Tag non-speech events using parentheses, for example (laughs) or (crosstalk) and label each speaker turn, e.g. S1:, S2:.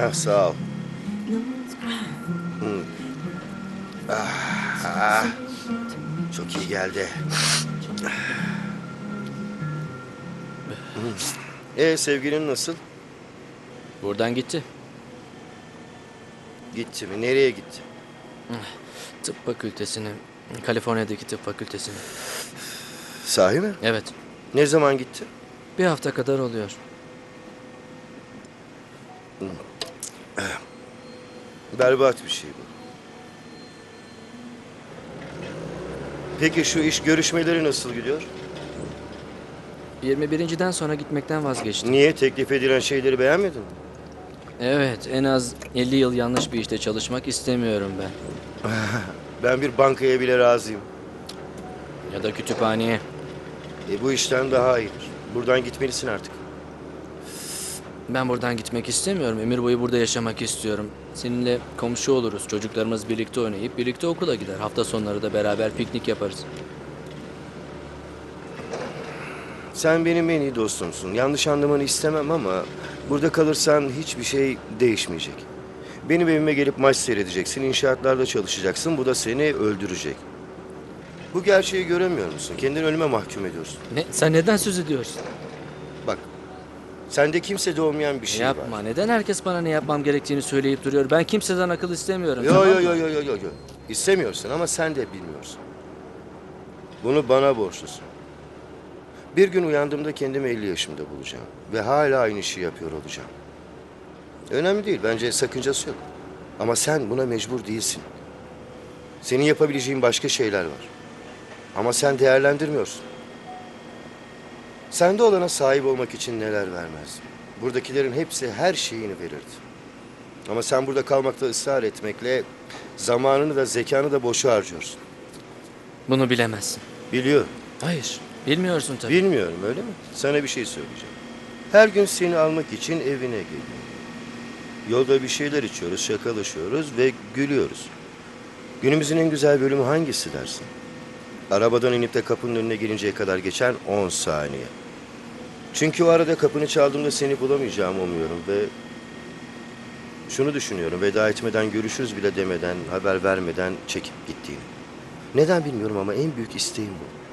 S1: Ah, sağ ol. Hı. Ah, ah. Çok iyi geldi. Hı. E sevgilin nasıl?
S2: Buradan gitti.
S1: Gitti mi? Nereye gitti?
S2: Tıp fakültesine. Kaliforniya'daki tıp fakültesine.
S1: Sahi mi?
S2: Evet.
S1: Ne zaman gitti?
S2: Bir hafta kadar oluyor.
S1: Berbat bir şey bu. Peki şu iş görüşmeleri nasıl gidiyor?
S2: 21.den sonra gitmekten vazgeçtim.
S1: Niye teklif edilen şeyleri beğenmedin mi?
S2: Evet, en az 50 yıl yanlış bir işte çalışmak istemiyorum ben. (laughs)
S1: Ben bir bankaya bile razıyım.
S2: Ya da kütüphaneye.
S1: E bu işten daha iyidir. Buradan gitmelisin artık.
S2: Ben buradan gitmek istemiyorum. Ömür boyu burada yaşamak istiyorum. Seninle komşu oluruz. Çocuklarımız birlikte oynayıp birlikte okula gider. Hafta sonları da beraber piknik yaparız.
S1: Sen benim en iyi dostumsun. Yanlış anlamanı istemem ama burada kalırsan hiçbir şey değişmeyecek. Benim evime gelip maç seyredeceksin, inşaatlarda çalışacaksın. Bu da seni öldürecek. Bu gerçeği göremiyor musun? Kendini ölüme mahkum ediyorsun.
S2: Ne? Sen neden söz ediyorsun?
S1: Sende kimsede olmayan bir şey
S2: Yapma.
S1: var.
S2: Neden herkes bana ne yapmam gerektiğini söyleyip duruyor? Ben kimseden akıl istemiyorum.
S1: Yo
S2: tamam
S1: yo
S2: mı?
S1: yo yo yo yo yo. İstemiyorsun ama sen de bilmiyorsun. Bunu bana borçlusun. Bir gün uyandığımda kendimi 50 yaşımda bulacağım. Ve hala aynı işi yapıyor olacağım. Önemli değil. Bence sakıncası yok. Ama sen buna mecbur değilsin. Senin yapabileceğin başka şeyler var. Ama sen değerlendirmiyorsun. Sende olana sahip olmak için neler vermezdim. Buradakilerin hepsi her şeyini verirdi. Ama sen burada kalmakta ısrar etmekle zamanını da zekanı da boşa harcıyorsun.
S2: Bunu bilemezsin.
S1: Biliyorum.
S2: Hayır. Bilmiyorsun tabii.
S1: Bilmiyorum öyle mi? Sana bir şey söyleyeceğim. Her gün seni almak için evine geliyorum. Yolda bir şeyler içiyoruz, şakalaşıyoruz ve gülüyoruz. Günümüzün en güzel bölümü hangisi dersin? Arabadan inip de kapının önüne gelinceye kadar geçen 10 saniye. Çünkü o arada kapını çaldığımda seni bulamayacağımı umuyorum ve... Şunu düşünüyorum, veda etmeden görüşürüz bile demeden, haber vermeden çekip gittiğini. Neden bilmiyorum ama en büyük isteğim bu.